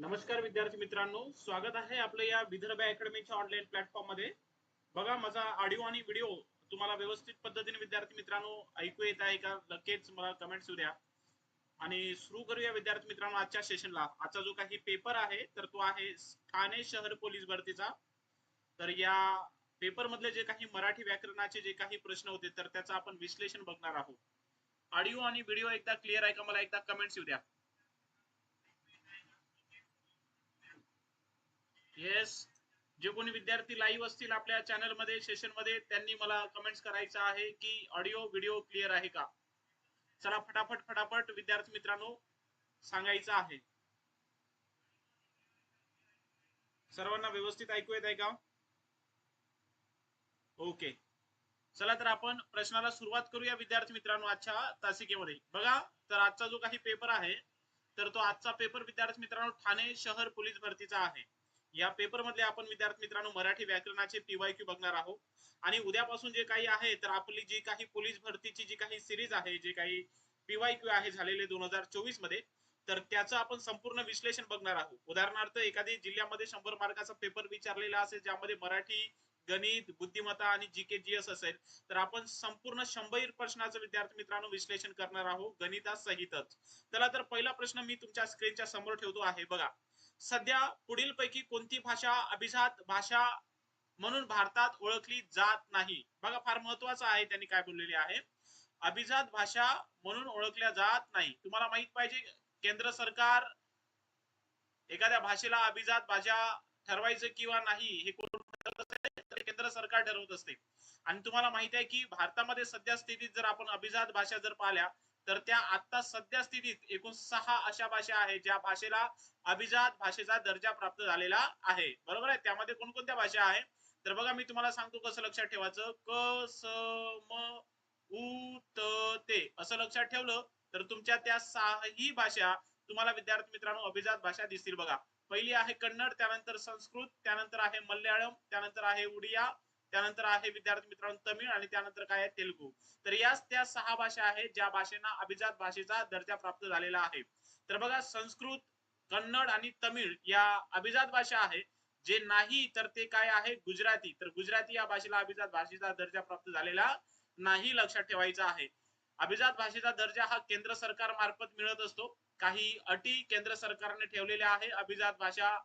नमस्कार विद्यार्थी मित्रांनो स्वागत आहे आपलं या विदर्भ अकॅडमीच्या ऑनलाईन प्लॅटफॉर्ममध्ये. बघा माझा ऑडिओ आणि व्हिडिओ तुम्हाला व्यवस्थित पद्धतीने विद्यार्थी मित्रांनो ऐकू येत आहे का? लगेच मला कमेंट्स येऊ द्या. आणि सुरू करूया विद्यार्थी मित्रांनो आजच्या सेशनला आजचा जो काही पेपर आहे तर तो आहे ठाणे शहर पोलीस भरतीचा. तर या पेपर मधले जे काही मराठी व्याकरणाचे जे काही प्रश्न होते तर त्याचं आपण विश्लेषण बघणार आहोत. ऑडिओ आणि व्हिडिओ एकदा क्लिअर आहे का? मला एकदा कमेंट्स येऊ द्या. येस जे कोणी विद्यार्थी लाईव्ह असतील आपल्या चॅनलमध्ये सेशनमध्ये त्यांनी मला कमेंट्स करायचं आहे की ऑडिओ व्हिडिओ क्लिअर आहे का? चला फटाफट फटाफट विद्यार्थी मित्रांनो सांगायचं आहे. सर्वांना व्यवस्थित ऐकू येत आहे का? ओके चला तर आपण प्रश्नाला सुरुवात करूया विद्यार्थी मित्रांनो आजच्या तासिकेमध्ये. बघा तर आजचा जो काही पेपर आहे तर तो आजचा पेपर विद्यार्थी मित्रांनो ठाणे शहर पोलीस भरतीचा आहे. या पेपरमध्ये आपण विद्यार्थी मित्रांनो मराठी व्याकरणाचे पीवायक्यू बघणार आहोत. आणि उद्यापासून जे काही आहे तर आपली जी काही पोलीस भरतीची जी काही सिरीज आहे जे काही पीवायक्यू आहे झालेले दोन हजार चोवीसमध्ये तर त्याचं आपण संपूर्ण विश्लेषण बघणार आहोत. उदाहरणार्थ एखादी जिल्ह्यामध्ये शंभर मार्काचा पेपर विचारलेला असेल ज्यामध्ये मराठी गणित बुद्धिमत्ता आणि जी के जी एस असेल तर आपण संपूर्ण शंभर प्रश्नाचं विद्यार्थी मित्रांनो विश्लेषण करणार आहोत गणितासहितच. चला तर पहिला प्रश्न मी तुमच्या स्क्रीनच्या समोर ठेवतो आहे. बघा. सध्या पुढील पैकी कोणती भाषा अभिजात भाषा म्हणून भारतात ओळखली जात नाही? बघा फार महत्वाचं आहे त्यांनी काय बोललेले आहे. अभिजात भाषा म्हणून ओळखल्या जात नाही. तुम्हाला माहीत पाहिजे केंद्र सरकार एखाद्या भाषेला अभिजात भाषा ठरवायचं किंवा नाही हे कोण केंद्र सरकार ठरवत असते. आणि तुम्हाला माहीत आहे की भारतामध्ये सध्या स्थितीत जर आपण अभिजात भाषा जर पाहिल्या तर त्या आता सध्या स्थितीत एकूण सहा अशा भाषा आहेत ज्या भाषेला अभिजात भाषेचा दर्जा प्राप्त झालेला आहे. बरोबर आहे? त्यामध्ये कोणकोणत्या भाषा आहे तर बघा मी तुम्हाला सांगतो कसं लक्षात ठेवायचं. क स म उ त ते असं लक्षात ठेवलं तर तुमच्या त्या सहाही भाषा तुम्हाला विद्यार्थी मित्रांनो अभिजात भाषा दिसतील बघा. पहिली आहे कन्नड त्यानंतर संस्कृत त्यानंतर आहे मल्याळम त्यानंतर आहे उडिया त्यानंतर आहे विद्यार्थी मित्रांनो तमिळ आणि त्यानंतर काय आहे तेलुगू. तर याच त्या सहा भाषा आहेत ज्या भाषेना अभिजात भाषेचा दर्जा प्राप्त झालेला आहे. तर बघा संस्कृत कन्नड आणि तमिळ या अभिजात भाषा आहे. जे नाही तर ते काय आहे? गुजराती. तर गुजराती या भाषेला अभिजात भाषेचा दर्जा प्राप्त झालेला नाही लक्षात ठेवायचा आहे. अभिजात भाषेचा दर्जा हा केंद्र सरकार मार्फत मिळत असतो. काही अटी केंद्र सरकारने ठेवलेल्या आहे अभिजात भाषा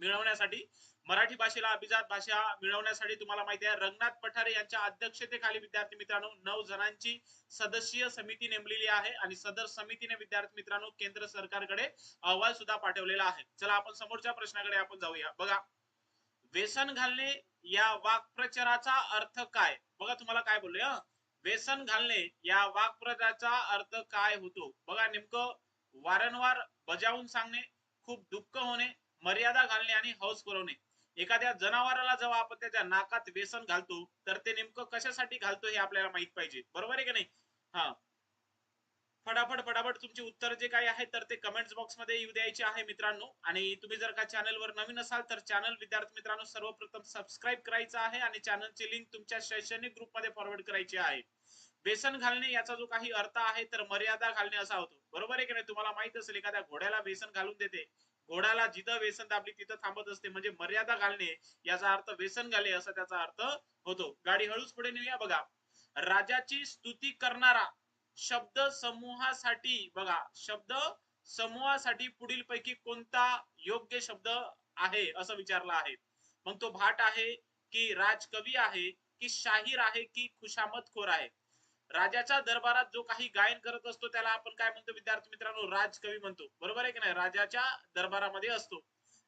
मिळवण्यासाठी मराठी भाषेला अभिजात भाषा मिळवण्यासाठी तुम्हाला माहिती आहे रंगनाथ पठारे यांच्या अध्यक्षतेखाली विद्यार्थी मित्रांनो नऊ जणांची सदस्यीय समिती नेमलेली आहे आणि सदर समितीने विद्यार्थी मित्रांनो केंद्र सरकारकडे अहवाल सुद्धा पाठवलेला आहे. चला आपण समोरच्या प्रश्नाकडे आपण जाऊया. बघा व्यसन घालणे या वाक्प्रचाराचा अर्थ काय? बघा तुम्हाला काय बोलले हा? व्यसन घालणे या वाक्प्रचाराचा अर्थ काय होतो? बघा नेमकं वारंवार बजावून सांगणे खूप दुःख होणे मर्यादा घालणे आणि हौस पुरवणे. एखाद्या जनावराला जेव्हा आपण त्याच्या नाकात व्यसन घालतो तर ते नेमकं कशासाठी घालतो हे आपल्याला माहीत पाहिजे. बरोबर आहे की नाही? हा. फटाफट फटाफट तुमची उत्तर जे काही आहे तर ते कमेंट बॉक्समध्ये येऊ द्यायचे आहे मित्रांनो. आणि तुम्ही जर का चॅनलवर नवीन असाल तर चॅनल विद्यार्थी मित्रांनो सर्वप्रथम सबस्क्राईब करायचं आहे आणि चॅनलची लिंक तुमच्या शैक्षणिक ग्रुपमध्ये फॉरवर्ड करायची आहे. व्यसन घालणे याचा जो काही अर्थ आहे तर मर्यादा घालणे असा होतो. बरोबर आहे की नाही? तुम्हाला माहीत असेल एखाद्या घोड्याला व्यसन घालून देते. घोड्याला जिथं व्यसन दाबली तिथं थांबत असते. म्हणजे मर्यादा घालणे याचा अर्थ व्यसन घाले असा त्याचा अर्थ होतो. गाडी हळूच पुढे नेऊया बघा. राजाची स्तुती करणारा शब्द समूहासाठी बघा. शब्द समूहासाठी पुढील पैकी कोणता योग्य शब्द आहे असं विचारला आहे. मग तो भाट आहे की राजकवी आहे की शाहीर आहे की खुशामतखोर आहे? राजाच्या दरबारात जो काही गायन करत असतो त्याला आपण काय म्हणतो विद्यार्थी मित्रांनो? राजकवी म्हणतो. बरोबर आहे की नाही? राजाच्या दरबारामध्ये असतो.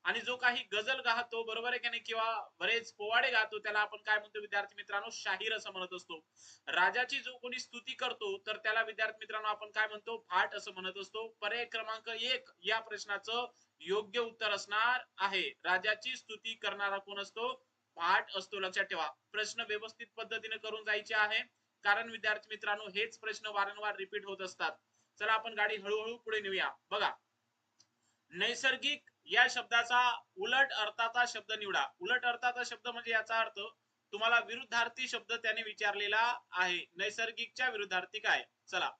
आणि जो काही गझल गातो बरोबर आहे की नाही? किंवा बरेच पोवाडे गातो त्याला आपण काय म्हणतो विद्यार्थी मित्रांनो? शाहीर असं म्हणत असतो. राजाची जो कोणी स्तुती करतो तर त्याला विद्यार्थी मित्रांनो आपण काय म्हणतो? भाट असं म्हणत असतो. पर्याय क्रमांक एक या प्रश्नाचं योग्य उत्तर असणार आहे. राजाची स्तुती करणारा कोण असतो? भाट असतो. लक्षात ठेवा. प्रश्न व्यवस्थित पद्धतीने करून जायचे आहे. कारण विद्यार्थी मित्रांनो हेच प्रश्न वारंवार रिपीट होत असतात. चला आपण गाडी हळूहळू पुढे नेऊया. बघा. नैसर्गिक या शब्दाचा उलट अर्थाचा शब्द निवडा. उलट अर्थाचा शब्द म्हणजे याचा अर्थ तुम्हाला विरुद्धार्थी शब्द त्याने विचारलेला आहे. नैसर्गिकच्या विरुद्धार्थी काय? चला.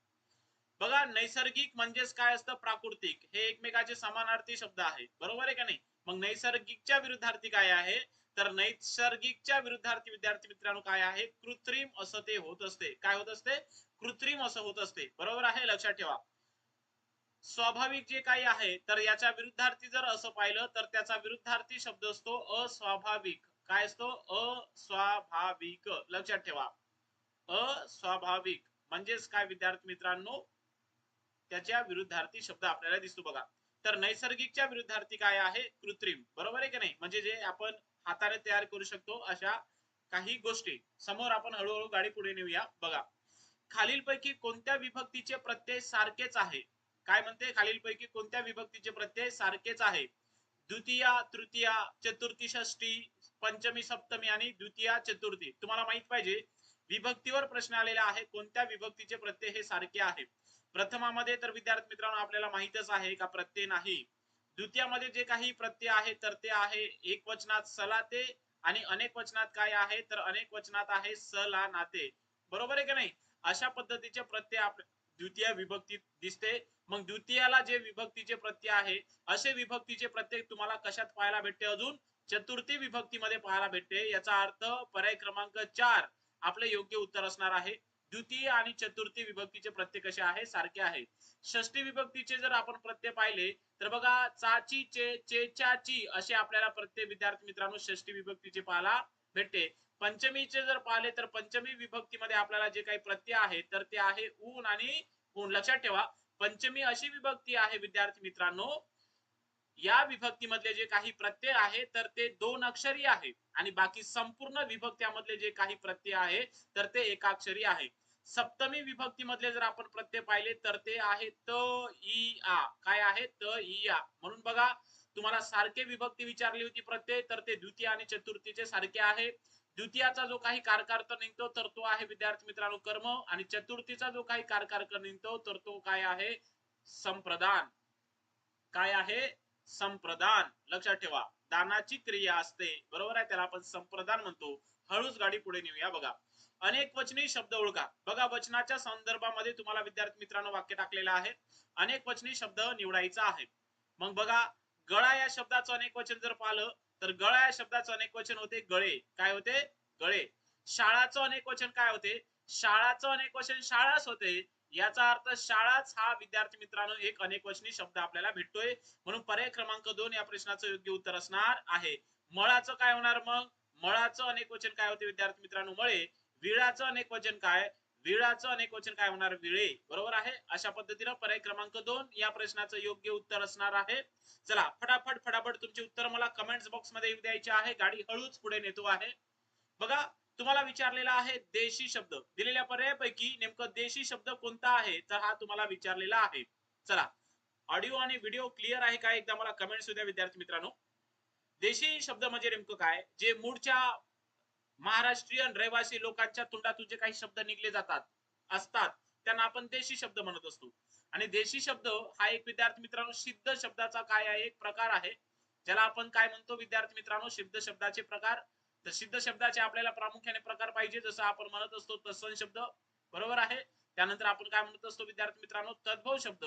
बघा नैसर्गिक म्हणजेच काय असतं? प्राकृतिक. हे एकमेकाचे समानार्थी शब्द आहे बरोबर आहे का नाही? मग नैसर्गिकच्या विरुद्धार्थी काय आहे? तर नैसर्गिकच्या विरुद्धार्थी विद्यार्थी मित्रांनो काय आहे? कृत्रिम असं ते होत असते. काय होत असते? कृत्रिम असं होत असते. बरोबर आहे? लक्षात ठेवा. स्वाभाविक जे काही आहे तर याच्या विरुद्धार्थी जर असं पाहिलं तर त्याचा विरुद्धार्थी शब्द असतो अस्वाभाविक. काय असतो? अस्वाभाविक. लक्षात ठेवा. अस्वाभाविक. म्हणजेच काय विद्यार्थी मित्रांनो? त्याच्या विरुद्धार्थी शब्द आपल्याला दिसतो बघा. तर नैसर्गिकच्या विरुद्धार्थी काय आहे? कृत्रिम. बरोबर आहे की नाही? म्हणजे जे आपण हाताने तयार करू शकतो अशा काही गोष्टी. समोर आपण हळूहळू गाडी पुढे नेऊया. बघा. खालीलपैकी कोणत्या विभक्तीचे प्रत्यय सारखेच आहे? काय म्हणते? खालीलपैकी कोणत्या विभक्तीचे प्रत्यय सारखेच आहे? द्वितीया तृतीया चतुर्थी षष्टी पंचमी सप्तमी आणि द्वितीया चतुर्थी. तुम्हाला माहीत पाहिजे विभक्तीवर प्रश्न आलेला आहे कोणत्या विभक्तीचे प्रत्यय हे सारखे आहे? प्रथमामध्ये तर विद्यार्थी मित्रांनो आपल्याला माहितच आहे का प्रत्यय नाही? द्वितीयामध्ये जे काही प्रत्यय आहे तर ते आहे एक वचनात सलाते आणि अनेक वचनात काय आहे? तर अनेक वचनात आहे सला नाते बरोबर आहे की नाही? अशा पद्धतीचे प्रत्यय द्वितीय विभक्तीत दिसते. मग द्वितीयाला जे विभक्तीचे प्रत्यय आहे असे विभक्तीचे प्रत्यय तुम्हाला कशात पाहायला भेटते अजून? चतुर्थी विभक्तीमध्ये पाहायला भेटते. याचा अर्थ पर्याय क्रमांक चार आपले योग्य उत्तर असणार आहे. द्वितीय आणि चतुर्थी विभक्तीचे प्रत्यय कसे आहे सारखे आहे. षष्टी विभक्तीचे जर आपण प्रत्यय पाहिले तर बघा चाची चे चेचाची असे आपल्याला प्रत्यय विद्यार्थी मित्रांनो षष्टी विभक्तीचे पाहायला भेटते. पंचमीचे जर पाहिले तर पंचमी विभक्तीमध्ये आपल्याला जे काही प्रत्यय आहे तर ते आहे ऊन आणि ऊन. लक्षात ठेवा पंचमी अशी विभक्ती आहे विद्यार्थी मित्रांनो या विभक्तीमधले जे काही प्रत्यय आहे तर ते दोन अक्षरी आहे. आणि बाकी संपूर्ण विभक्त्यामधले जे काही प्रत्यय आहे तर ते एकाक्षरी आहे. सप्तमी विभक्तीमधले जर आपण प्रत्यय पाहिले तर ते आहे त ई आ. काय आहे? त ई आ. म्हणून बघा तुम्हाला सारखे विभक्ती विचारली होती प्रत्यय तर ते द्वितीय आणि चतुर्थीचे सारखे आहे. द्वितीयाचा जो काही कारकारक निघतो तर तो आहे विद्यार्थी मित्रांनो कर्म. आणि चतुर्थीचा जो काही कारकारक निघतो तर तो काय आहे? संप्रदान. काय आहे? संप्रदान. लक्षात ठेवा. दानाची क्रिया असते. बरोबर आहे? त्याला आपण संप्रदान म्हणतो. हळूच गाडी पुढे नेऊया बघा. अनेक वचनी शब्द ओळखा. बघा वचनाच्या संदर्भामध्ये तुम्हाला विद्यार्थी मित्रांनो वाक्य टाकलेलं आहे. अनेक वचनी शब्द निवडायचा आहे. मग बघा गळा या शब्दाचं अनेक वचन जर पाहिलं तर गळा या शब्दाचं अनेक वचन होते गळे. काय होते? गळे. शाळाचं अनेक वचन काय होते? शाळाचं अनेक वचन शाळाच होते. याचा अर्थ शाळाच हा विद्यार्थी मित्रांनो एक अनेक वचनी शब्द आपल्याला भेटतोय. म्हणून पर्याय क्रमांक दोन या प्रश्नाचं योग्य उत्तर असणार आहे. मळाचं काय होणार मग? मळाचं अनेक वचन काय होते विद्यार्थी मित्रांनो? मळे. विळाचं अनेक वचन काय? विळाचं अनेक वचन काय होणार? विळे. बरोबर आहे? अशा पद्धतीनं पर्याय क्रमांक दोन या प्रश्नाचं योग्य उत्तर असणार आहे. चला फटाफट फटाफट तुमची उत्तर मला कमेंट बॉक्समध्ये द्यायची आहे. गाडी हळूच पुढे नेतो आहे. बघा तुम्हाला विचारलेला आहे देशी शब्द. दिलेल्या पर्यायापैकी नेमकं देशी शब्द कोणता आहे? तर हा तुम्हाला विचारलेला आहे. चला. ऑडिओ आणि व्हिडिओ क्लिअर आहे का? एकदा मला कमेंट सुद्धा विद्यार्थी मित्रांनो. देशी शब्द म्हणजे नेमकं काय? जे मूळच्या महाराष्ट्रीयन रहिवासी लोकांच्या तोंडातून जे काही शब्द निघले जातात असतात त्यांना आपण देशी शब्द म्हणत असतो. आणि देशी शब्द हा एक विद्यार्थी मित्रांनो सिद्ध शब्दाचा काय आहे? एक प्रकार आहे. ज्याला आपण काय म्हणतो? विद्यार्थी मित्रांनो सिद्ध शब्दाचे प्रकार तर सिद्ध शब्दाचे आपल्याला प्रामुख्याने प्रकार पाहिजे जसं आपण म्हणत असतो तत्सम शब्द बरोबर आहे? त्यानंतर आपण काय म्हणत असतो विद्यार्थी मित्रांनो? तद्भव शब्द.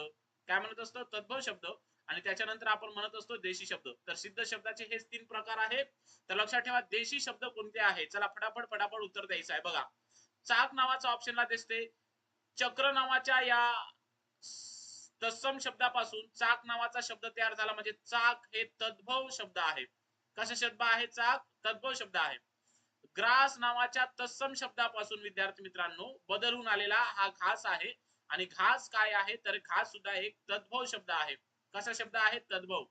काय म्हणत असतो? तद्भव शब्द. आणि त्याच्यानंतर आपण म्हणत असतो देशी शब्द. तर सिद्ध शब्दाचे हेच तीन प्रकार आहेत. तर लक्षात ठेवा देशी शब्द कोणते आहे चला फटाफट फटाफट उत्तर द्यायचं आहे. बघा. चाक नावाचा ऑप्शनला दिसते. चक्र नावाच्या या तत्सम शब्दापासून चाक नावाचा शब्द तयार झाला. म्हणजे चाक हे तद्भव शब्द आहे कशा शब्द आहे चाक तद्भव शब्द आहे. ग्रास नावाच्या तत्सम शब्दापासून विद्यार्थी मित्रांनो बदलून आलेला हा घास आहे. आणि घास काय आहे? तर घास सुद्धा एक तद्भव शब्द आहे. कसा शब्द आहे? तद्भव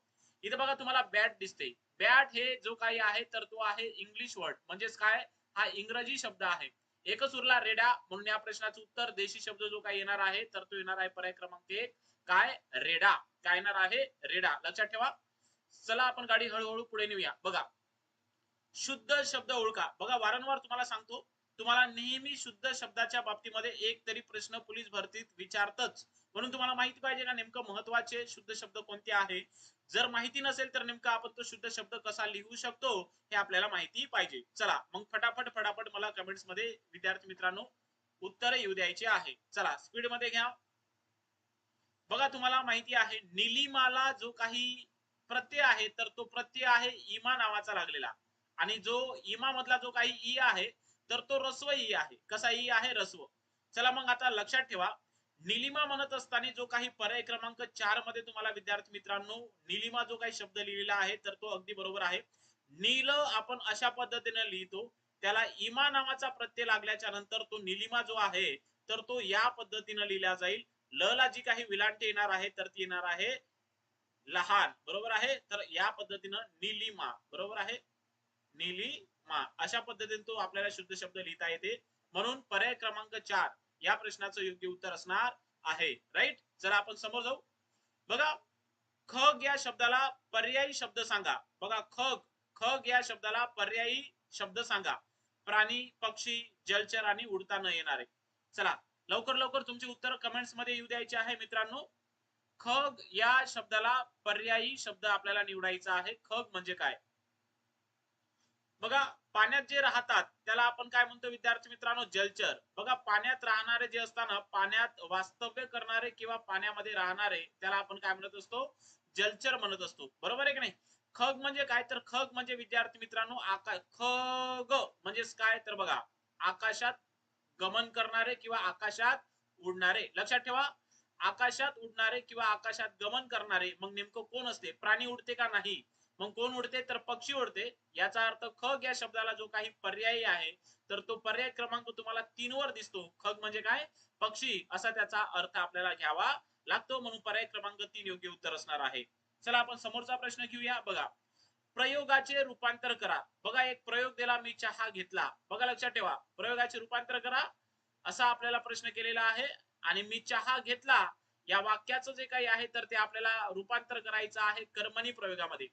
इथे बघा तुम्हाला बॅट दिसते. बॅट हे जो काही आहे तर तो आहे इंग्लिश वर्ड. म्हणजेच काय? हा इंग्रजी शब्द आहे. एकच उरला रेडा म्हणून या प्रश्नाचं उत्तर देशी शब्द जो काही येणार आहे तर तो येणार आहे पर्याय क्रमांक एक. काय? रेडा. काय येणार आहे? रेडा. लक्षात ठेवा. चला आपण गाडी हळूहळू पुढे नेऊया. बघा. शुद्ध शब्द ओळखा. बघा वारंवार तुम्हाला सांगतो तुम्हाला नेहमी शुद्ध शब्दाच्या बाबतीमध्ये एक तरी प्रश्न पोलीस भरतीत विचारतच. म्हणून तुम्हाला माहिती पाहिजे ना नेमकं महत्त्वाचे शुद्ध शब्द कोणते आहे? जर माहिती नसेल तर नेमका आपण तो शुद्ध शब्द कसा लिहू शकतो हे आपल्याला माहिती पाहिजे. चला मग फटाफट फटाफट मला कमेंट्समध्ये विद्यार्थी मित्रांनो उत्तर येऊ द्यायचे आहे. चला स्पीडमध्ये घ्या. बघा तुम्हाला माहिती आहे निलिमाला जो काही प्रत्यय आहे तर तो प्रत्यय आहे इमा नावाचा लागलेला. आणि जो इमा मधला जो काही ई आहे तर तो रस्व ई आहे. कसा ई आहे? रस्व. चला मग आता लक्षात ठेवा. निलिमा म्हणत असताना जो काही पर्याय क्रमांक चारमध्ये तुम्हाला विद्यार्थी मित्रांनो निलिमा जो काही शब्द लिहिलेला आहे तर तो अगदी बरोबर आहे. नील आपण अशा पद्धतीने लिहितो त्याला इमा नावाचा प्रत्यय लागल्याच्या नंतर तो निलिमा जो आहे तर तो या पद्धतीने लिहिला जाईल. ल ला जी काही विलांटी येणार आहे तर ती येणार आहे लहान बरोबर आहे? तर या पद्धतीनं निलिमा बरोबर आहे? निलिमा अशा पद्धतीने तो आपल्याला शुद्ध शब्द लिहिता येते. म्हणून पर्याय क्रमांक चार या प्रश्नाचं योग्य उत्तर असणार आहे. राईट जर आपण समोर जाऊ. बघा खग या शब्दाला पर्यायी शब्द सांगा. बघा खग खग या शब्दाला पर्यायी शब्द सांगा. प्राणी पक्षी जलचर आणि उडता न येणारे. चला लवकर लवकर तुमची उत्तर कमेंट्समध्ये येऊ द्यायची आहे मित्रांनो. खग या शब्दाला पर्यायी शब्द आपल्याला निवडायचा आहे. खग म्हणजे काय? बघा पाण्यात जे राहतात त्याला आपण काय म्हणतो विद्यार्थी मित्रांनो? जलचर. बघा पाण्यात राहणारे जे असताना पाण्यात वास्तव्य करणारे किंवा पाण्यामध्ये राहणारे त्याला आपण काय म्हणत असतो? जलचर म्हणत असतो. बरोबर आहे की नाही? खग म्हणजे काय? तर खग म्हणजे विद्यार्थी मित्रांनो आकाश खग म्हणजेच काय? तर बघा आकाशात गमन करणारे किंवा आकाशात उडणारे. लक्षात ठेवा आकाशात उडणारे किंवा आकाशात गमन करणारे मग नेमकं कोण असते? प्राणी उडते का नाही? मग कोण उडते? तर पक्षी उडते. याचा अर्थ खग या शब्दाला जो काही पर्यायी आहे तर तो पर्याय क्रमांक तुम्हाला तीन वर दिसतो. खग म्हणजे काय? पक्षी. असा त्याचा अर्थ आपल्याला घ्यावा लागतो. म्हणून पर्याय क्रमांक तीन योग्य उत्तर असणार आहे. चला आपण समोरचा प्रश्न घेऊया. बघा. प्रयोगाचे रूपांतर करा. बघा एक प्रयोग दिला. मी चहा घेतला. बघा लक्षात ठेवा. प्रयोगाचे रूपांतर करा. असा आपल्याला प्रश्न केलेला आहे. आणि मी चहा घेतला या वाक्याचं जे काही आहे तर ते आपल्याला रूपांतर करायचं आहे कर्मणी प्रयोगामध्ये.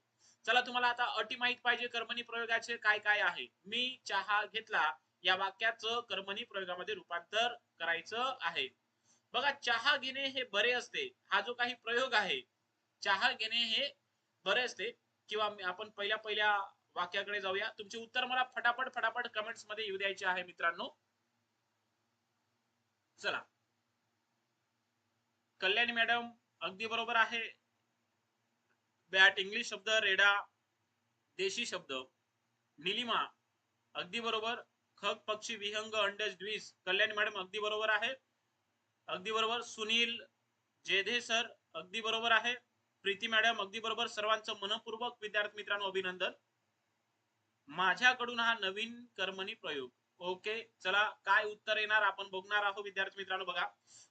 चला तुम्हाला आता अटी माहीत पाहिजे कर्मणी प्रयोगाचे काय काय आहे. मी चहा घेतला या वाक्याचं कर्मणी प्रयोगामध्ये रूपांतर करायचं आहे. बघा चहा घेणे हे बरे असते हा जो काही प्रयोग आहे चहा घेणे हे बरे असते. किंवा आपण पहिल्या पहिल्या वाक्याकडे जाऊया. तुमचे उत्तर मला फटाफट फटाफट कमेंट्समध्ये येऊ द्यायचे आहे मित्रांनो. चला. कल्याणी मॅडम अगदी बरोबर आहे. बॅट इंग्लिश शब्द रेडा देशी शब्द निलिमा अगदी बरोबर. खग पक्षी विहंग अंडज द्विज कल्याणी मॅडम अगदी बरोबर आहे. अगदी बरोबर. सुनील जेधे सर अगदी बरोबर आहे. प्रीती मॅडम अगदी बरोबर. सर्वांचं मनपूर्वक विद्यार्थी मित्रांनो अभिनंदन. माझ्याकडून हा नवीन कर्मणी प्रयोग. ओके चला काय उत्तर येणार आपण बघणार आहोत विद्यार्थी मित्रांनो बघा.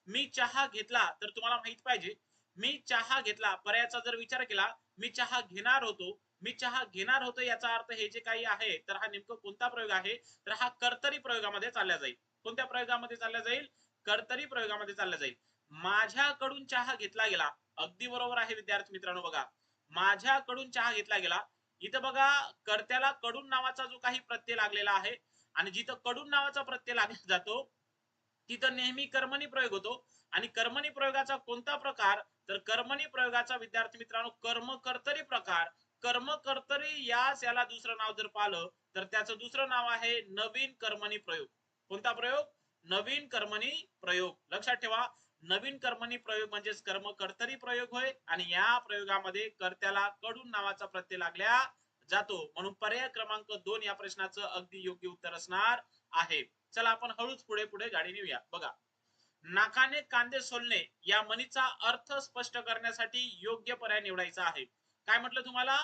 मी चहा घेतला तर तुम्हाला माहीत पाहिजे मी चहा घेतला पर्यायाचा जर विचार केला मी चहा घेणार होतो मी चहा घेणार होतो याचा अर्थ हे जे काही आहे तर हा नेमकं कोणता प्रयोग आहे? तर हा कर्तरी प्रयोगामध्ये चालला जाईल. कोणत्या प्रयोगामध्ये चालला जाईल? कर्तरी प्रयोगामध्ये चालला जाईल. माझ्याकडून चहा घेतला गेला अगदी बरोबर आहे विद्यार्थी मित्रांनो बघा. माझ्याकडून चहा घेतला गेला इथं बघा कर्त्याला कडून नावाचा जो काही प्रत्यय लागलेला आहे आणि जिथं कडून नावाचा प्रत्यय लागला जातो तिथं नेहमी कर्मणी प्रयोग होतो. आणि कर्मणी प्रयोगाचा कोणता प्रकार? तर कर्मणी प्रयोगाचा विद्यार्थी मित्रांनो कर्म कर्तरी प्रकार. कर्म कर्तरी यास याला दुसरं नाव जर पाहिलं तर त्याचं दुसरं नाव आहे नवीन कर्मणी प्रयोग. कोणता प्रयोग? नवीन कर्मणी प्रयोग. लक्षात ठेवा नवीन कर्मणी प्रयोग म्हणजेच कर्म कर्तरी प्रयोग होय. आणि या प्रयोगामध्ये कर्त्याला कडून नावाचा प्रत्यय लागल्या जातो. म्हणून पर्याय क्रमांक दोन या प्रश्नाचं अगदी योग्य उत्तर असणार आहे. चला आपण हळूच पुढे पुढे गाडी नेऊया. बघा. नाकाने कांदे सोलणे या म्हणीचा अर्थ स्पष्ट करण्यासाठी योग्य पर्याय निवडायचा आहे. काय म्हटलं तुम्हाला?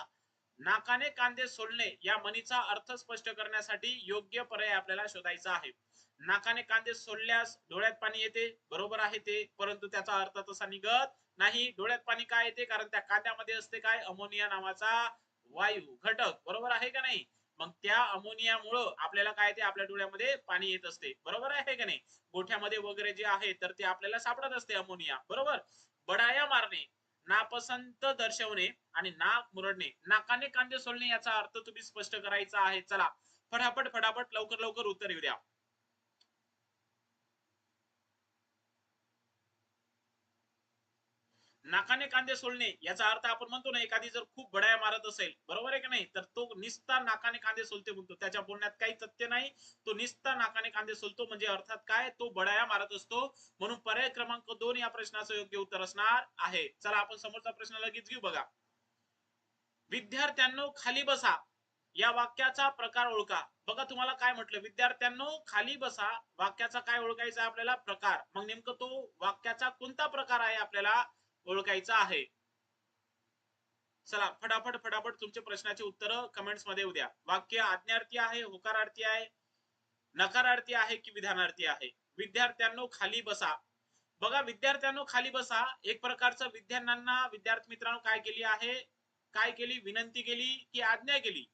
नाकाने कांदे सोलणे या म्हणीचा अर्थ स्पष्ट करण्यासाठी योग्य पर्याय आपल्याला शोधायचा आहे. नाकाने कांदे सोडल्यास डोळ्यात पाणी येते? बरोबर आहे ते. परंतु त्याचा अर्थ तसा निघत नाही. डोळ्यात पाणी काय येते? कारण त्या कांद्यामध्ये असते काय? अमोनिया नावाचा वायू घटक बरोबर आहे का नाही? मग त्या अमोनियामुळं आपल्याला काय ते आपल्या डोळ्यामध्ये पाणी येत असते. बरोबर आहे का नाही? गोठ्यामध्ये वगैरे जे आहे तर ते आपल्याला सापडत असते अमोनिया. बरोबर? बडाया मारणे नापसंत दर्शवणे आणि नाक मुरडणे. नाकाने कांदे सोडणे याचा अर्थ तुम्ही स्पष्ट करायचा आहे. चला फटाफट फटाफट लवकर लवकर उत्तर येऊ द्या. नाकाने कांदे सोलणे याचा अर्थ आपण म्हणतो ना एखादी जर खूप भडाया मारत असेल बरोबर आहे की नाही? तर तो निस्ता नाकाने कांदे सोलते म्हणतो. त्याच्या बोलण्यात काही तथ्य नाही. तो निस्ता नाकाने कांदे सोलतो म्हणजे अर्थात काय? तो बडाया मारत असतो. म्हणून पर्याय क्रमांक दोन या प्रश्नाचं योग्य उत्तर असणार आहे. चला आपण समोरचा प्रश्न लगेच घेऊ बघा. विद्यार्थ्यांनो खाली बसा. या वाक्याचा प्रकार ओळखा. बघा तुम्हाला काय म्हटलं? विद्यार्थ्यांनो खाली बसा. वाक्याचा काय ओळखायचा आपल्याला? प्रकार. मग नेमकं तो वाक्याचा कोणता प्रकार आहे आपल्याला? ओळखायचा आहे. चला फटाफट फटाफट तुमचे प्रश्नाचे उत्तर कमेंट्समध्ये उद्या वाक्य आज्ञार्थी आहे होकारार्थी आहे नकारार्थी आहे की विधानार्थी आहे? विद्यार्थ्यांनो खाली बसा. बघा विद्यार्थ्यांनो खाली बसा. एक प्रकारचं विद्यार्थ्यांना विद्यार्थी मित्रांनो काय केली आहे? काय केली? विनंती केली की आज्ञा केली.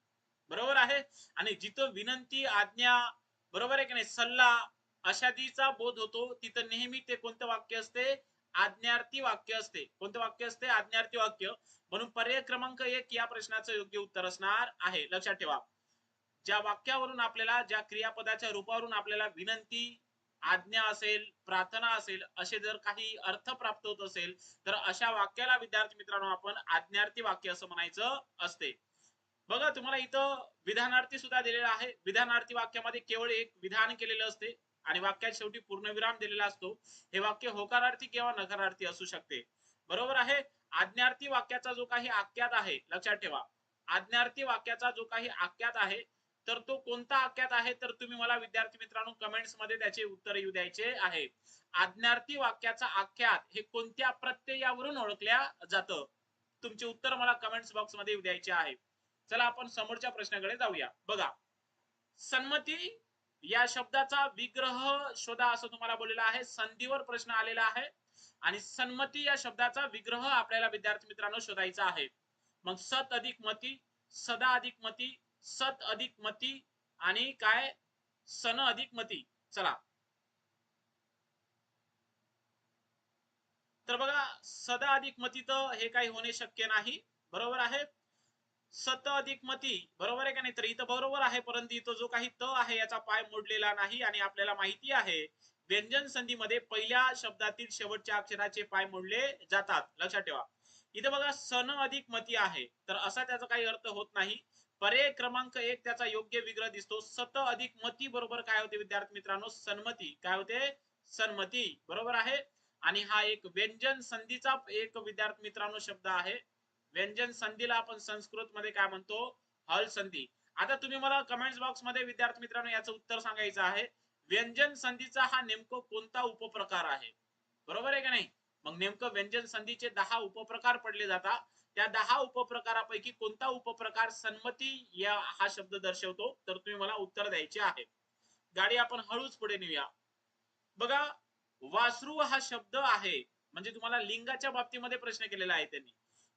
बरोबर आहे? आणि जिथं विनंती आज्ञा बरोबर आहे की नाही? सल्ला अशादीचा बोध होतो तिथं नेहमी ते कोणतं वाक्य असते? आज्ञार्थी वाक्य असते. कोणतं वाक्य असते? आज्ञार्थी वाक्य. म्हणून पर्याय क्रमांक एक या प्रश्नाचं योग्य उत्तर असणार आहे. लक्षात ठेवा. ज्या वाक्यावरून आपल्याला ज्या क्रियापदाच्या रूपावरून आपल्याला विनंती आज्ञा असेल प्रार्थना असेल असे जर काही अर्थ प्राप्त होत असेल तर अशा वाक्याला विद्यार्थी मित्रांनो आपण आज्ञार्थी वाक्य असं म्हणायचं असते. बघा तुम्हाला इथं विधानार्थी सुद्धा दिलेला आहे. विधानार्थी वाक्यामध्ये केवळ एक विधान केलेलं असते. आणि वाक्यात शेवटी पूर्णविराम दिलेला असतो. हे वाक्य होकारार्थी किंवा नकारार्थी असू शकते. बरोबर आहे? आज्ञार्थी वाक्याचा जो काही आख्यात आहे लक्षात ठेवा. आज्ञार्थी वाक्याचा जो काही आख्यात आहे तर तो कोणता आख्यात आहे? तर तुम्ही मला विद्यार्थी मित्रांनो कमेंट्समध्ये त्याचे उत्तर येऊ द्यायचे आहे. आज्ञार्थी वाक्याचा आख्यात हे कोणत्या प्रत्ययावरून ओळखल्या जातं? तुमचे उत्तर मला कमेंट्स बॉक्समध्ये येऊ द्यायचे आहे. चला आपण समोरच्या प्रश्नाकडे जाऊया. बघा. संमती या शब्दाचा विग्रह शोधा असं तुम्हाला बोललेलं आहे. संधीवर प्रश्न आलेला आहे. आणि सन्मती या शब्दाचा विग्रह आपल्याला विद्यार्थी मित्रांनो शोधायचा आहे. मग सत अधिक मती सदा अधिक मती सत अधिक मती आणि काय? सन अधिक मती. चला. तर बघा सदा अधिक मती तर हे काही होणे शक्य नाही. बरोबर आहे? सत अधिक मती बरोबर आहे का नाही? तर इथं बरोबर आहे परंतु इथं जो काही त आहे याचा पाय मोडलेला नाही आणि आपल्याला माहिती आहे व्यंजन संधीमध्ये पहिल्या शब्दातील शेवटच्या अक्षराचे पाय मोडले जातात. लक्षात ठेवा. इथे बघा सन अधिक मती आहे. तर असा त्याचा काही अर्थ होत नाही. पर्याय क्रमांक एक त्याचा योग्य विग्रह दिसतो. सत अधिक मती बरोबर काय होते विद्यार्थी मित्रांनो? सन्मती. काय होते? सन्मती. बरोबर आहे? आणि हा एक व्यंजन संधीचा एक विद्यार्थी मित्रांनो शब्द आहे. व्यंजन संधीला आपण संस्कृत मध्ये काय म्हणतो? हल संधी. आता तुम्ही मला कमेंट बॉक्समध्ये विद्यार्थी मित्रांनो याचं उत्तर सांगायचं आहे. व्यंजन संधीचा हा नेमकं कोणता उपप्रकार आहे? बरोबर आहे का नाही? मग नेमकं व्यंजन संधीचे दहा उपप्रकार पडले जातात. त्या दहा उपप्रकारापैकी कोणता उपप्रकार संमती या हा शब्द दर्शवतो? तर तुम्ही मला उत्तर द्यायचे आहे. गाडी आपण हळूच पुढे नेऊया. बघा वासरू हा शब्द आहे. म्हणजे तुम्हाला लिंगाच्या बाबतीमध्ये प्रश्न केलेला आहे त्यांनी.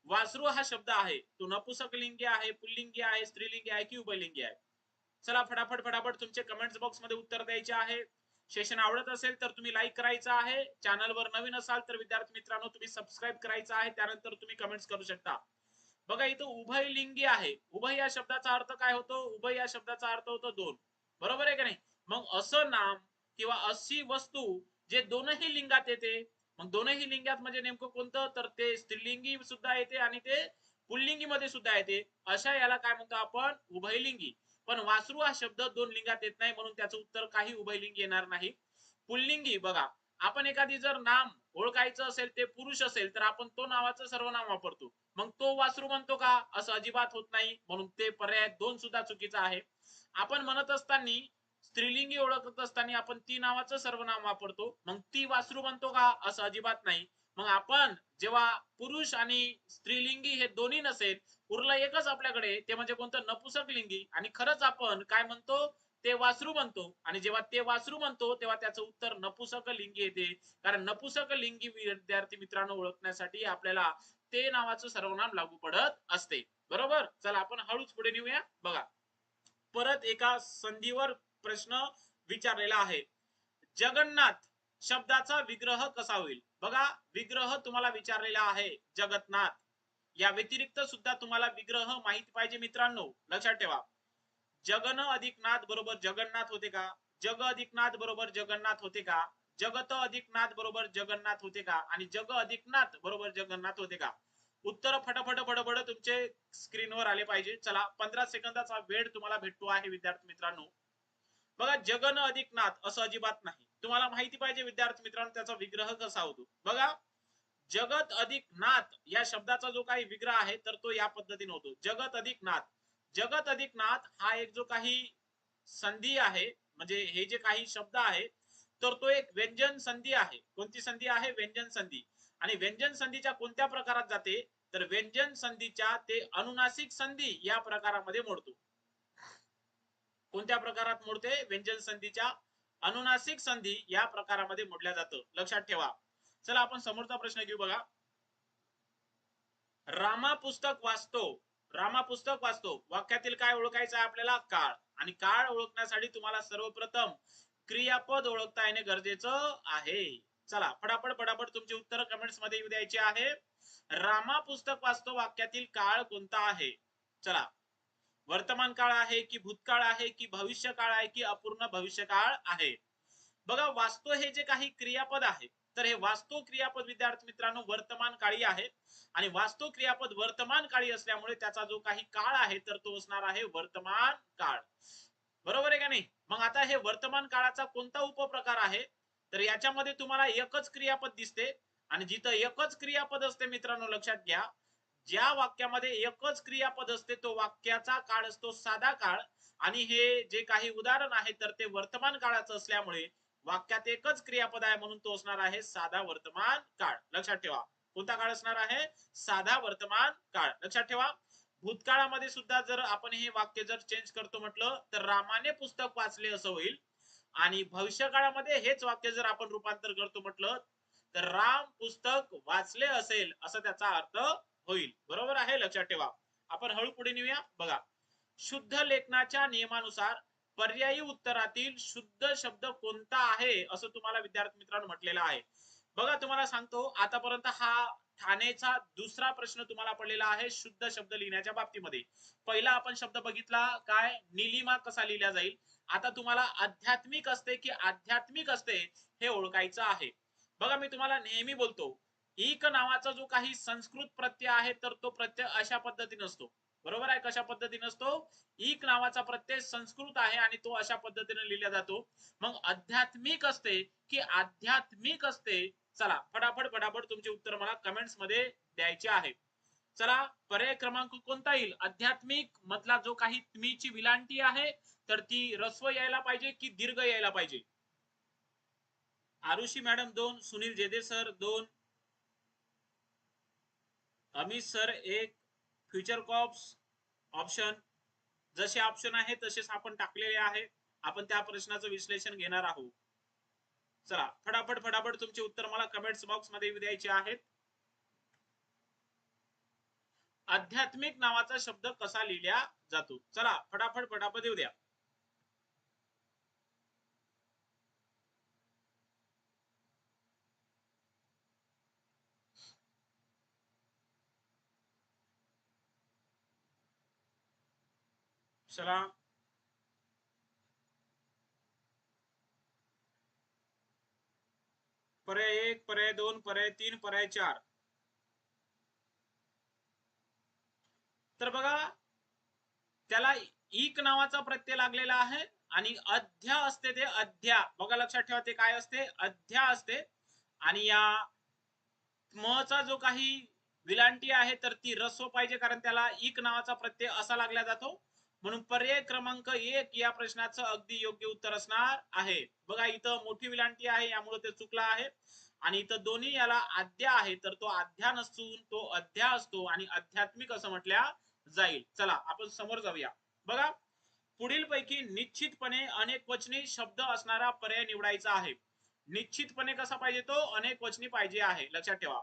वासरू हा शब्द आहे. तो नपुसक लिंगी आहे पुल्लिंगी आहे स्त्रीलिंगी आहे की उभयलिंगी आहे. चला फटाफट फटाफट तुमचे कमेंट्स बॉक्समध्ये उत्तर द्यायचे आहे. सेशन आवडत असेल तर तुम्ही लाईक करायचं आहे. चॅनलवर नवीन असाल तर विद्यार्थी मित्रांनो तुम्ही सबस्क्राईब करायचं आहे. त्यानंतर तुम्ही कमेंट्स करू शकता. बघा इथं उभय लिंगी आहे. उभय या शब्दाचा अर्थ काय होतो? उभय या शब्दाचा अर्थ होतो दोन. बरोबर आहे का नाही? मग असं नाम किंवा अशी वस्तू जे दोनही लिंगात येते मग दोनही लिंगात म्हणजे नेमकं कोणतं? तर ते स्त्रीलिंगी सुद्धा येते आणि ते पुल्लिंगी मध्ये सुद्धा येते. अशा याला काय म्हणतो आपण? उभयलिंगी. पण वासरू हा शब्द दोन लिंगात येत नाही म्हणून त्याचं उत्तर काही उभयलिंगी येणार नाही. पुल्लिंगी बघा आपण एखादी जर नाम ओळखायचं असेल ते पुरुष असेल तर आपण तो नावाचं सर्वनाम वापरतो. मग तो वासरू म्हणतो का? असं अजिबात होत नाही. म्हणून ते पर्याय दोन सुद्धा चुकीचा आहे. आपण म्हणत असताना स्त्रीलिंगी ओळखत असताना आपण ती नावाचं सर्वनाम वापरतो. मग ती वासरू म्हणतो का? असं अजिबात नाही. मग आपण जेव्हा पुरुष आणि स्त्रीलिंगी हे दोन्ही नसेल उरला एकच आपल्याकडे ते म्हणजे कोणतं? नपुसक लिंगी. आणि खरंच आपण काय म्हणतो? ते वासरू म्हणतो आणि जेव्हा ते वासरू म्हणतो तेव्हा त्याचं उत्तर नपुसक लिंगी येते. कारण नपुसक लिंगी विद्यार्थी मित्रांनो ओळखण्यासाठी आपल्याला ते नावाचं सर्वनाम लागू पडत असते. बरोबर? चला आपण हळूच पुढे नेऊया. बघा. परत एका संधीवर प्रश्न विचारलेला आहे. जगन्नाथ शब्दाचा विग्रह कसा होईल? बघा विग्रह तुम्हाला विचारलेला आहे जगन्नाथ. या व्यतिरिक्त सुद्धा तुम्हाला विग्रह माहीत पाहिजे मित्रांनो. लक्षात ठेवा. जगन अधिक नाथ बरोबर जगन्नाथ होते का? जग अधिक नाथ बरोबर जगन्नाथ होते का? जगत अधिक नाथ बरोबर जगन्नाथ होते का? आणि जग अधिक नाथ बरोबर जगन्नाथ होते का? उत्तर फटाफट बडबड तुमचे स्क्रीनवर आले पाहिजे. चला पंधरा सेकंदाचा वेळ तुम्हाला भेटतो आहे विद्यार्थी मित्रांनो. बघा जगन अधिक नाथ असं अजिबात नाही. तुम्हाला माहिती पाहिजे विद्यार्थी मित्रांनो त्याचा विग्रह कसा होतो? बघा जगत अधिक नाथ या शब्दाचा जो काही विग्रह आहे तर तो या पद्धतीने होतो. जगत अधिक नाथ. जगत अधिक नाथ हा एक जो काही संधी आहे म्हणजे हे जे काही शब्द आहे तर तो एक व्यंजन संधी आहे. कोणती संधी आहे? व्यंजन संधी. आणि व्यंजन संधीच्या कोणत्या प्रकारात जाते? तर व्यंजन संधीच्या ते अनुनासिक संधी या प्रकारामध्ये मोडतो. कोणत्या प्रकारात मोडते? व्यंजन संधीच्या अनुनासिक संधी या प्रकारामध्ये मोडल्या जातं. लक्षात ठेवा. चला आपण समोरचा प्रश्न घेऊ बघा. रामा पुस्तक वाचतो. रामा पुस्तक वाचतो. वाक्यातील काय ओळखायचं आहे आपल्याला? काळ. आणि काळ ओळखण्यासाठी तुम्हाला सर्वप्रथम क्रियापद ओळखता येणे गरजेचं आहे. चला फटाफट फटाफट तुमची उत्तर कमेंट्समध्ये येऊ द्यायची आहे. रामा पुस्तक वाचतो. वाक्यातील काळ कोणता आहे? चला वर्तमान काळ आहे की भूतकाळ आहे की भविष्य काळ आहे की अपूर्ण भविष्य काळ आहे? बघा वास्तव हे जे काही क्रियापद आहे तर हे वास्तव क्रियापद विद्यार्थी मित्रांनो वर्तमान काळी आहे. आणि वास्तव क्रियापद वर्तमान काळी असल्यामुळे त्याचा जो काही काळ आहे तर तो असणार आहे वर्तमान काळ. बरोबर आहे का नाही? मग आता हे वर्तमान काळाचा कोणता उपप्रकार आहे? तर याच्यामध्ये तुम्हाला एकच क्रियापद दिसते. आणि जिथं एकच क्रियापद असते मित्रांनो लक्षात घ्या. ज्या वाक्यामध्ये एकच क्रियापद असते तो वाक्याचा काळ असतो साधा काळ. आणि हे जे काही उदाहरण आहे तर ते वर्तमान काळाचं असल्यामुळे वाक्यात एकच क्रियापद आहे म्हणून तो असणार आहे साधा वर्तमान काळ. लक्षात ठेवा. कोणता काळ असणार आहे? साधा वर्तमान काळ. लक्षात ठेवा. भूतकाळामध्ये सुद्धा जर आपण हे वाक्य जर चेंज करतो म्हटलं तर रामाने पुस्तक वाचले असं होईल. आणि भविष्य काळामध्ये हेच वाक्य जर आपण रूपांतर करतो म्हटलं तर राम पुस्तक वाचले असेल असं त्याचा अर्थ होईल. बरोबर आहे? लक्षात ठेवा. आपण हळू पुढे नेऊया. बघा. शुद्ध लेखनाच्या नियमानुसार पर्यायी उत्तरातील शुद्ध शब्द कोणता आहे? असं तुम्हाला विद्यार्थी मित्रांनो म्हटलेलं आहे. बघा तुम्हाला सांगतो. आतापर्यंत हा ठाणेचा दुसरा प्रश्न तुम्हाला पडलेला आहे शुद्ध शब्द लिहिण्याच्या बाबतीमध्ये. पहिला आपण शब्द बघितला काय? निलिमा कसा लिहिला जाईल? आता तुम्हाला आध्यात्मिक असते की आध्यात्मिक असते हे ओळखायचं आहे. बघा मी तुम्हाला नेहमी बोलतो. एक नावाचा जो काही संस्कृत प्रत्यय आहे तर तो प्रत्यय अशा पद्धतीने असतो. बरोबर आहे? कशा पद्धतीने असतो? एक नावाचा प्रत्यय संस्कृत आहे आणि तो अशा पद्धतीने लिहिला जातो. मग आध्यात्मिक असते की आध्यात्मिक असते? चला फटाफट फटाफट तुमचे उत्तर मला कमेंट्समध्ये द्यायचे आहे. चला पर्याय क्रमांक कोणता येईल? आध्यात्मिक मधला जो काही त्मीची विलांटी आहे तर ती रस्व यायला पाहिजे की दीर्घ यायला पाहिजे? आरुषी मॅडम दोन सुनील जेदे सर दोन अमित सर एक फ्युचर कॉप्स ऑप्शन जसे ऑप्शन आहे तसेच आपण टाकलेले आहे. आपण त्या प्रश्नाचं विश्लेषण घेणार आहोत. चला फटाफट फटाफट तुमचे उत्तर मला कमेंट्स बॉक्समध्ये द्यायचे आहेत. आध्यात्मिक नावाचा शब्द कसा लिहिला जातो? चला फटाफट फटाफट येऊ द्या. चला पर्याय एक पर्याय दोन पर्याय तीन पर्याय चार. तर बघा त्याला इक नावाचा प्रत्यय लागलेला आहे आणि अध्या असते ते अध्या. बघा लक्षात ठेवा ते काय असते? अध्या असते. आणि या म चा जो काही विलांटी आहे तर ती रसो पाहिजे कारण त्याला इक नावाचा प्रत्यय असा लागला जातो. म्हणून पर्याय क्रमांक एक या प्रश्नाचं अगदी योग्य उत्तर असणार आहे. बघा इथं मोठी विलांटी आहे यामुळे ते चुकला आहे. आणि इथं दोन्ही याला आद्या आहे तर तो आध्या नसून तो अध्या असतो आणि आध्यात्मिक असं म्हटल्या जाईल. चला आपण समोर जाऊया. बघा पुढील पैकी निश्चितपणे अनेक वचनी शब्द असणारा पर्याय निवडायचा आहे. निश्चितपणे कसा पाहिजे तो? अनेक वचनी पाहिजे आहे. लक्षात ठेवा.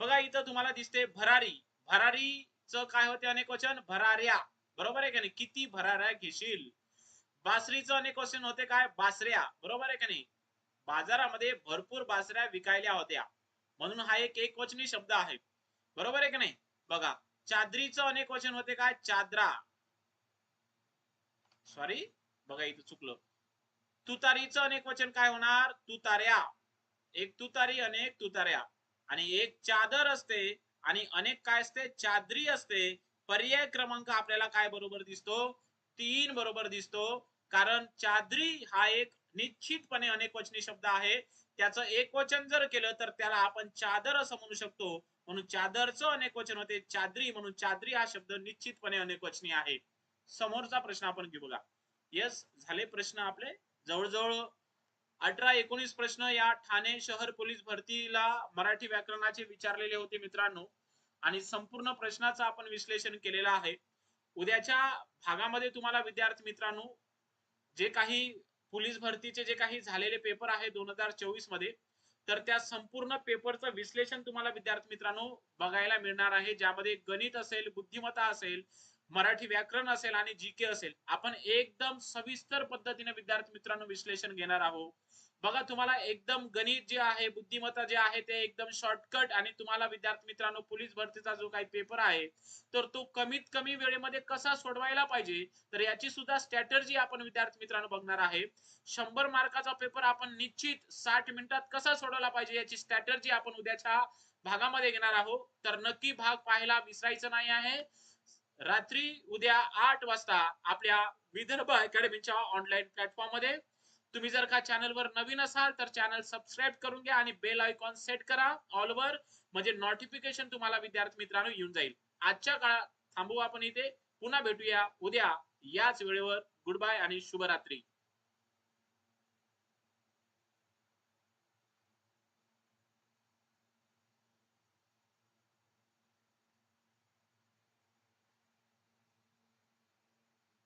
बघा इथं तुम्हाला दिसते भरारी. भरारीचं काय होते अनेक वचन? भराऱ्या. बरोबर आहे का नाही? किती भराऱ्या घेशील? बासरीचं अनेक क्वेश्चन होते. काय? बासऱ्या. बरोबर आहे का नाही? बाजारामध्ये भरपूर बासऱ्या विकायल्या होत्या. म्हणून हा एक एक वचनी शब्द आहे. बरोबर आहे का नाही? बघा. चादरीचं अनेक वचन होते. काय? चादरा. सॉरी बघा इथं चुकलं. तुतारीचं अनेक वचन काय होणार? तुतार्या एक तुतारी अनेक तुतार्या आणि एक चादर असते आणि अनेक काय असते? चादरी असते. पर्याय क्रमांक आपल्याला काय बरोबर दिसतो? तीन बरोबर दिसतो. कारण चादरी हा एक निश्चितपणे अनेक वचनी शब्द आहे. त्याचं एक वचन जर केलं तर त्याला आपण चादर असं म्हणू शकतो. म्हणून चादरचं अनेक वचन होते. चादरी म्हणून चादरी हा शब्द निश्चितपणे अनेक वचनी आहे. समोरचा प्रश्न आपण घेऊ बघा. येस झाले प्रश्न आपले. जवळजवळ अठरा एकोणीस प्रश्न या ठाणे शहर पोलीस भरतीला मराठी व्याकरणाचे विचारलेले होते मित्रांनो. आणि संपूर्ण प्रश्नाचं आपण विश्लेषण केलेलं आहे. उद्याच्या भागामध्ये तुम्हाला विद्यार्थी मित्रांनो जे काही पोलीस भरतीचे जे काही झालेले पेपर आहे दोन हजार चोवीसमध्ये तर त्या संपूर्ण पेपरचं विश्लेषण तुम्हाला विद्यार्थी मित्रांनो बघायला मिळणार आहे. ज्यामध्ये गणित असेल बुद्धिमत्ता असेल मराठी व्याकरण असेल आणि जी के असेल. आपण एकदम सविस्तर पद्धतीने विद्यार्थी मित्रांनो विश्लेषण घेणार आहोत. बघा तुम्हाला एकदम गणित जे आहे बुद्धिमत्ता जे आहे ते एकदम शॉर्टकट आणि तुम्हाला विद्यार्थी मित्रांनो पोलीस भरतीचा जो काही पेपर आहे तर तो कमीत कमी वेळेमध्ये कसा सोडवायला पाहिजे? तर याची सुद्धा स्ट्रॅटर्जी आपण विद्यार्थी मित्रांनो बघणार आहे. शंभर मार्काचा पेपर आपण निश्चित साठ मिनिटात कसा सोडवला पाहिजे याची स्ट्रॅटर्जी आपण उद्याच्या भागामध्ये घेणार आहोत. तर नक्की भाग पाहायला विसरायचं नाही आहे. रात्री उद्या आठ वाजता आपल्या विदर्भ अकॅडमीच्या ऑनलाईन प्लॅटफॉर्ममध्ये. तुम्ही जर का चॅनलवर नवीन असाल तर चॅनल सबस्क्राईब करून घ्या आणि बेल आयकॉन सेट करा. ऑलवर म्हणजे नोटिफिकेशन तुम्हाला विद्यार्थी मित्रांनो येऊन जाईल. आजच्या काळात थांबू आपण इथे. पुन्हा भेटूया उद्या याच वेळेवर. गुड बाय आणि शुभरात्री.